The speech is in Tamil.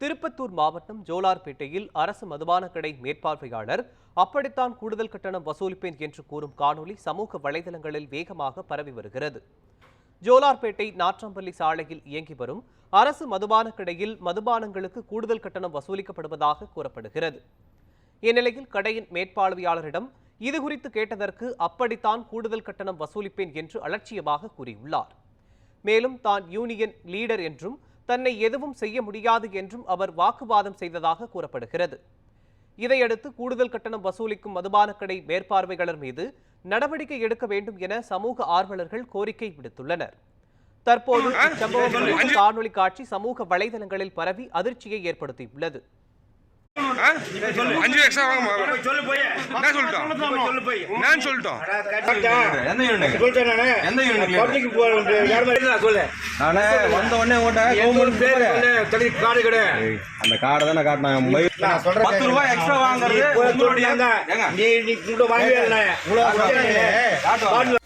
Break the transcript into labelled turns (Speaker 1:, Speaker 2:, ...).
Speaker 1: திருப்பத்தூர் மாவட்டம் ஜோலார்பேட்டையில் அரசு மதுபான கடை மேற்பார்வையாளர் அப்படித்தான் கூடுதல் கட்டணம் வசூலிப்பேன் என்று கூறும் காணொலி சமூக வலைதளங்களில் வேகமாக பரவி வருகிறது. ஜோலார்பேட்டை நாற்றம்பள்ளி சாலையில் இயங்கி வரும் அரசு மதுபான கடையில் மதுபானங்களுக்கு கூடுதல் கட்டணம் வசூலிக்கப்படுவதாக கூறப்படுகிறது. இந்நிலையில் கடையின் மேற்பார்வையாளரிடம் இது குறித்து கேட்டதற்கு அப்படித்தான் கூடுதல் கட்டணம் வசூலிப்பேன் என்று அலட்சியமாக கூறியுள்ளார். மேலும் தான் யூனியன் லீடர் என்றும் தன்னை எதுவும் செய்ய முடியாது என்றும் அவர் வாக்குவாதம் செய்ததாக கூறப்படுகிறது இதையடுத்து கூடுதல் கட்டணம் வசூலிக்கும் மதுபான கடை மேற்பார்வையாளர் மீது நடவடிக்கை எடுக்க வேண்டும் என சமூக ஆர்வலர்கள் கோரிக்கை விடுத்துள்ளனர் தற்போது இச்சம்பவம் குறித்த காணொளி காட்சி சமூக வலைதளங்களில் பரவி அதிர்ச்சியை ஏற்படுத்தியுள்ளது?
Speaker 2: அஞ்சு எக்ஸ்ட்ரா வாங்க
Speaker 3: சொல்லு போய்.
Speaker 2: என்ன சொல்லிட்டோம்
Speaker 3: சொல்லு போய்.
Speaker 2: நான் சொல்லிட்டோம்
Speaker 4: எந்த யூனிட்
Speaker 3: சொல்லிட்டேன் நானு.
Speaker 4: எந்த யூனிட்
Speaker 3: பப்ளிக் இல்ல சொல்லு
Speaker 4: நானே வந்த உடனே உங்கள்கிட்ட
Speaker 3: எங்க பேர் தனி கார்டு கடை
Speaker 4: அந்த கார்டை தானே மொபைல்
Speaker 3: நான் சொல்றேன்.
Speaker 4: பத்து ரூபாய் எக்ஸ்ட்ரா வாங்குறது உங்களுடைய
Speaker 3: நீ நீ கூட இல்லை
Speaker 4: காட்டுவாங்க.